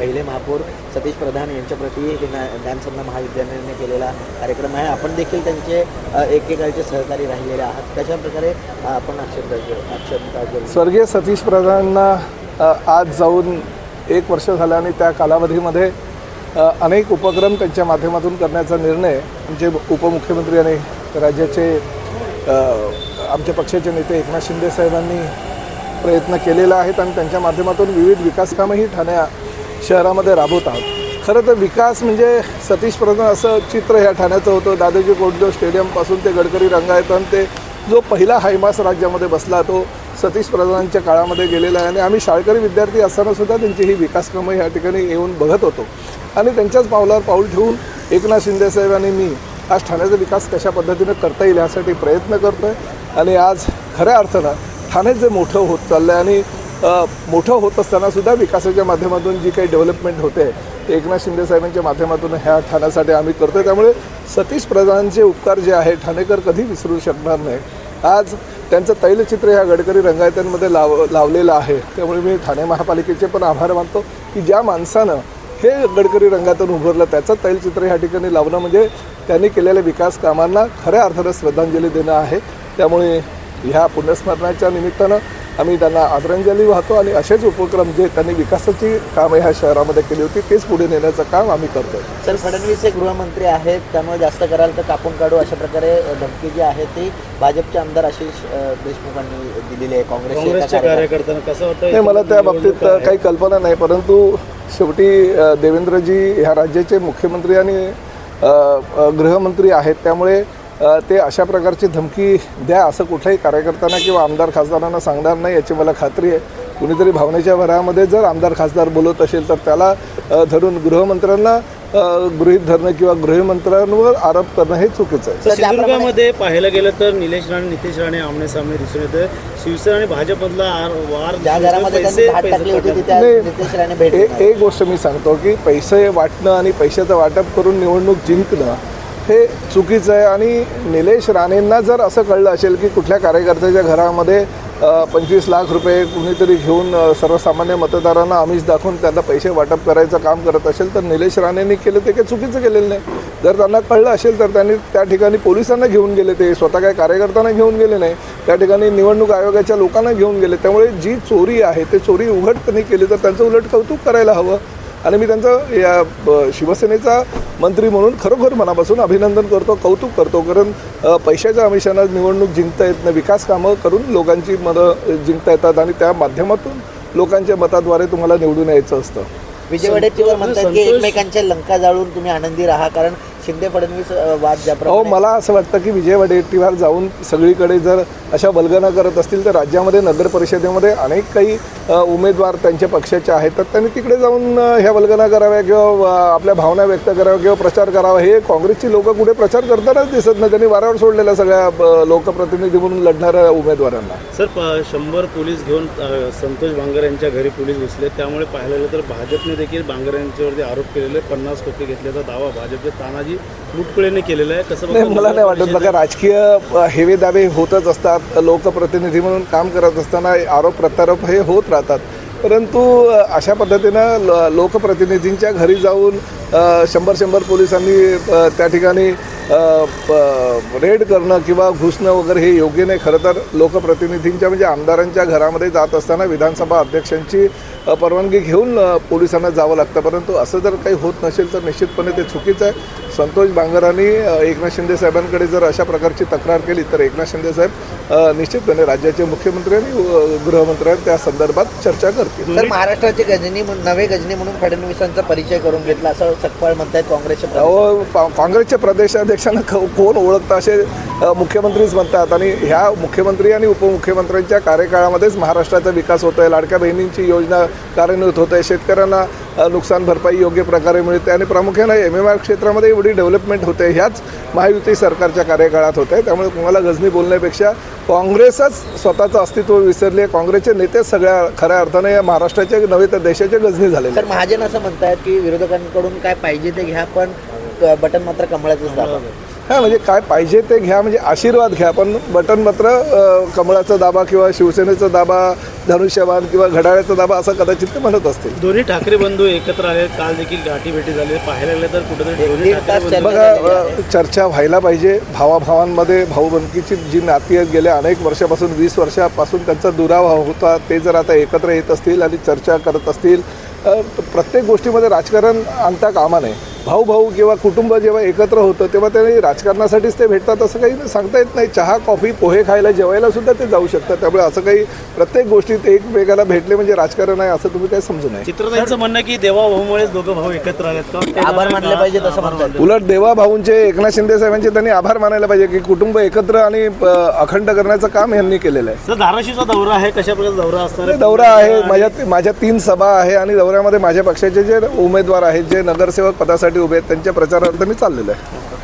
पहिले महापौर सतीश प्रधान यांच्याप्रती हे ज्ञानसंध महाविद्यालयाने केलेला कार्यक्रम आहे. आपण देखील त्यांचे एकेकाळचे सहकारी राहिलेले आहात. कशा प्रकारे आपण अक्षरता स्वर्गीय सतीश प्रधानांना आज जाऊन एक वर्ष झालं आणि त्या कालावधीमध्ये अनेक उपक्रम त्यांच्या माध्यमातून करण्याचा निर्णय आमचे उपमुख्यमंत्री आणि राज्याचे आमच्या पक्षाचे नेते एकनाथ शिंदे साहेबांनी प्रयत्न केलेला आहेत आणि त्यांच्या माध्यमातून विविध विकासकामंही ठाण्या शहरामध्ये राबवत आहोत. खरं तर विकास म्हणजे सतीश प्रधान असं चित्र ह्या ठाण्याचं होतं. दादाजी कोटदेव स्टेडियमपासून ते गडकरी रंगायतन ते जो पहिला हायमास राज्यामध्ये बसला तो सतीश प्रधानांच्या काळामध्ये गेलेला आहे. आणि आम्ही शाळकरी विद्यार्थी असतानासुद्धा त्यांची ही विकासकामं ह्या ठिकाणी येऊन बघत होतो. आणि त्यांच्याच पावलावर पाऊल ठेवून एकनाथ शिंदेसाहेब आणि मी आज ठाण्याचा विकास कशा पद्धतीनं करता येईल यासाठी प्रयत्न करतो आहे आणि आज खऱ्या अर्थानं ठाणे जे मोठं होत चाललं आहे आणि मोठं होत असताना सुद्धा विकासाच्या माध्यमातून जी काही डेव्हलपमेंट होते ते एकनाथ शिंदे साहेबांच्या माध्यमातून ह्या ठाण्यासाठी आम्ही करतो त्यामुळे सतीश प्रधानांचे उपकार जे आहे ठाणेकर कधी विसरू शकणार नाही आज त्यांचं तैलचित्र ह्या गडकरी रंगायत्यांमध्ये लाव लावलेलं आहे. त्यामुळे मी ठाणे महापालिकेचे पण आभार मानतो की ज्या माणसानं हे गडकरी रंगातून उभारलं त्याचं तैलचित्र ह्या ठिकाणी लावणं म्हणजे त्यांनी केलेल्या विकास कामांना खऱ्या अर्थानं श्रद्धांजली देणं आहे. त्यामुळे ह्या पुण्यस्मरणाच्या निमित्तानं आम्ही त्यांना आदरांजली वाहतो आणि असेच उपक्रम जे त्यांनी विकासाची कामं ह्या शहरामध्ये केली होती तेच पुढे नेण्याचं काम आम्ही करतोय. सर फडणवीस हे गृहमंत्री आहेत त्यामुळे जास्त कराल तर कापून काढू अशा प्रकारे धमकी जी आहे ती भाजपचे आमदार आशिष देशमुखांनी दिलेली आहे नाही मला त्या बाबतीत काही कल्पना नाही परंतु शेवटी देवेंद्रजी ह्या राज्याचे मुख्यमंत्री आणि गृहमंत्री आहेत त्यामुळे ते अशा प्रकारची धमकी द्या असं कुठल्याही कार्यकर्त्यांना किंवा आमदार खासदारांना सांगणार नाही याची मला खात्री आहे कुणीतरी भावनेच्या भरामध्ये जर आमदार खासदार बोलत असेल तर त्याला धरून गृहमंत्र्यांना गृहीत धरणं किंवा गृहमंत्र्यांवर आरोप करणं हे चुकीचं आहे तर सिंधुदुर्गामध्ये पाहायला गेलं तर निलेश राणे नितेश राणे आमने सामने दिसून येतं शिवसेना आणि भाजपमधला वार ज्या घरामध्ये त्यांनी पैसे हात टाकली होती पैसे तिथे नाही. नितेश राणे भेट एक देणार. एक गोष्ट मी सांगतो की पैसे वाटणं आणि पैशाचं वाटप करून निवडणूक जिंकणं हे चुकीचं आहे आणि निलेश राणेंना जर असं कळलं असेल की कुठल्या कार्यकर्त्याच्या घरामध्ये पंचवीस लाख रुपये कुणीतरी घेऊन सर्वसामान्य मतदारांना आमिष दाखवून त्यांना पैसे वाटप करायचं काम करत असेल तर निलेश राणेंनी केलं ते काही चुकीचं केलेलं नाही. जर त्यांना कळलं असेल तर त्यांनी त्या ठिकाणी पोलिसांना घेऊन गेले ते स्वतः काय कार्यकर्त्यांना घेऊन गेले नाही. त्या ठिकाणी निवडणूक आयोगाच्या लोकांना घेऊन गेले. त्यामुळे जी चोरी आहे ते चोरी उघड त्यांनी केली तर त्यांचं उलट कौतुक करायला हवं. आणि मी त्यांचं या शिवसेनेचा मंत्री म्हणून खरोखर मनापासून अभिनंदन करतो कौतुक करतो. कारण पैशाच्या आमिषानं निवडणूक जिंकता येत नाही विकास कामं करून लोकांची मतं जिंकता येतात आणि त्या माध्यमातून लोकांच्या मताद्वारे तुम्हाला निवडून यायचं असतं. विजय वडेट्टीवर म्हणतात की एकमेकांच्या लंका जाळून तुम्ही आनंदी राहा कारण शिंदे फडणवीस वाद अहो ज्याप्रमाणे मला असं वाटतं की विजय वडेट्टीवार जाऊन सगळीकडे जर अशा वल्गना करत असतील तर राज्यामध्ये नगर परिषदेमध्ये अनेक काही उमेदवार त्यांच्या पक्षाचे आहेत. तर त्यांनी तिकडे जाऊन ह्या वल्गना कराव्या किंवा आपल्या भावना व्यक्त कराव्या किंवा प्रचार करावा. हे काँग्रेसची लोक कुठे प्रचार करतानाच दिसत नाही. त्यांनी वाऱ्यावर सोडलेल्या सगळ्या लोकप्रतिनिधी म्हणून लढणाऱ्या उमेदवारांना. सर प- शंभर पोलीस घेऊन संतोष बांगर यांच्या घरी पोलीस घुसले. त्यामुळे पाहायला गेलं तर भाजपने देखील बांगर यांच्यावरती आरोप केलेले पन्नास कोटी घेतल्याचा दावा भाजपचे तानाजी मुटकुळेने केलेला आहे. कसं नाही मला नाही वाटत? बघा राजकीय हेवे दावे होतच असतात. लोकप्रतिनिधी म्हणून काम करत असताना आरोप प्रत्यारोप हे होत राहतात. परंतु अशा पद्धतीनं लोकप्रतिनिधींच्या घरी जाऊन शंभर शंभर पोलिसांनी त्या ठिकाणी प- रेड करणं किंवा घुसणं वगैरे हे योग्य नाही. खरं तर लोकप्रतिनिधींच्या म्हणजे आमदारांच्या घरामध्ये जात असताना विधानसभा अध्यक्षांची परवानगी घेऊन पोलिसांना जावं लागतं. परंतु असं जर काही होत नसेल तर निश्चितपणे ते चुकीचं आहे. संतोष बांगरांनी एकनाथ शिंदे साहेबांकडे जर अशा प्रकारची तक्रार केली तर एकनाथ शिंदे साहेब निश्चितपणे राज्याचे मुख्यमंत्री आणि गृहमंत्र्यांनी त्या संदर्भात चर्चा करतील. तर महाराष्ट्राची गजनी म्हणून नवे गजनी म्हणून फडणवीसांचा परिचय करून घेतला असं सकपाळ म्हणतायत काँग्रेसच्या अहो काँग्रेसच्या प्रदेशाध्यक्षांना कोण ओळखतं असे मुख्यमंत्रीच म्हणतात. आणि ह्या मुख्यमंत्री आणि उपमुख्यमंत्र्यांच्या कार्यकाळामध्येच महाराष्ट्राचा विकास होतो आहे लाडक्या बहिणींची योजना कार्यान्वित होत आहे शेतकऱ्यांना नुकसान भरपाई योग्य प्रकारे मिळते आणि प्रामुख्याने एम एम आर क्षेत्रामध्ये एवढी डेव्हलपमेंट होते ह्याच महायुती सरकारच्या कार्यकाळात होत. आहे त्यामुळे तुम्हाला गजनी बोलण्यापेक्षा काँग्रेसच स्वतःचं अस्तित्व विसरले काँग्रेसचे नेते सगळ्या खऱ्या अर्थाने या महाराष्ट्राचे नव्हे तर देशाचे गजनी झाले तर महाजन असं म्हणतात की विरोधकांकडून काय पाहिजे ते घ्या पण बटन मात्र कमळाचं हां म्हणजे काय पाहिजे ते घ्या म्हणजे आशीर्वाद घ्या पण बटन मात्र कमळाचा दाबा किंवा शिवसेनेचा दाबा धनुष्यबाण किंवा घड्याळाचा दाबा असं कदाचित ते म्हणत असतील. दोन्ही ठाकरे बंधू एकत्र आले काल देखील गाठी भेटी झाली. पाहायला गेलं तर कुठेतरी बघा चर्चा व्हायला पाहिजे. भावाभावांमध्ये भाऊबंदकीची जी नाती आहेत गेल्या अनेक वर्षापासून वीस वर्षापासून त्यांचा दुराभाव होता. ते जर आता एकत्र येत असतील आणि चर्चा करत असतील प्रत्येक गोष्टीमध्ये राजकारण आणता कामा नये. भाऊ भाऊ किंवा कुटुंब जेव्हा एकत्र होतं तेव्हा त्यांनी राजकारणासाठीच ते भेटतात असं काही सांगता येत नाही. चहा कॉफी पोहे खायला जेवायला सुद्धा ते जाऊ शकतात. त्यामुळे असं काही प्रत्येक गोष्टीत एकमेकाला भेटले म्हणजे राजकारण आहे असं तुम्ही काय समजू नये. चित्रताईंचं म्हणणं की देवा भाऊमुळेच दोघं भाऊ एकत्र आलेत का? आभार मानले असं म्हणतात. उलट देवा भाऊंचे एकनाथ शिंदे साहेबांचे त्यांनी आभार मानायला पाहिजे की कुटुंब एकत्र आणि अखंड करण्याचं काम यांनी केलेलं आहे. सर धाराशिवचा दौरा आहे कशा प्रकारचा दौरा असणार ते दौरा आहे. माझ्या माझ्या तीन सभा आहे आणि दौऱ्यामध्ये माझ्या पक्षाचे जे उमेदवार आहेत जे नगरसेवक पदासाठी उभे आहेत. त्यांच्या प्रचारार्थ मी चाललेलो आहे.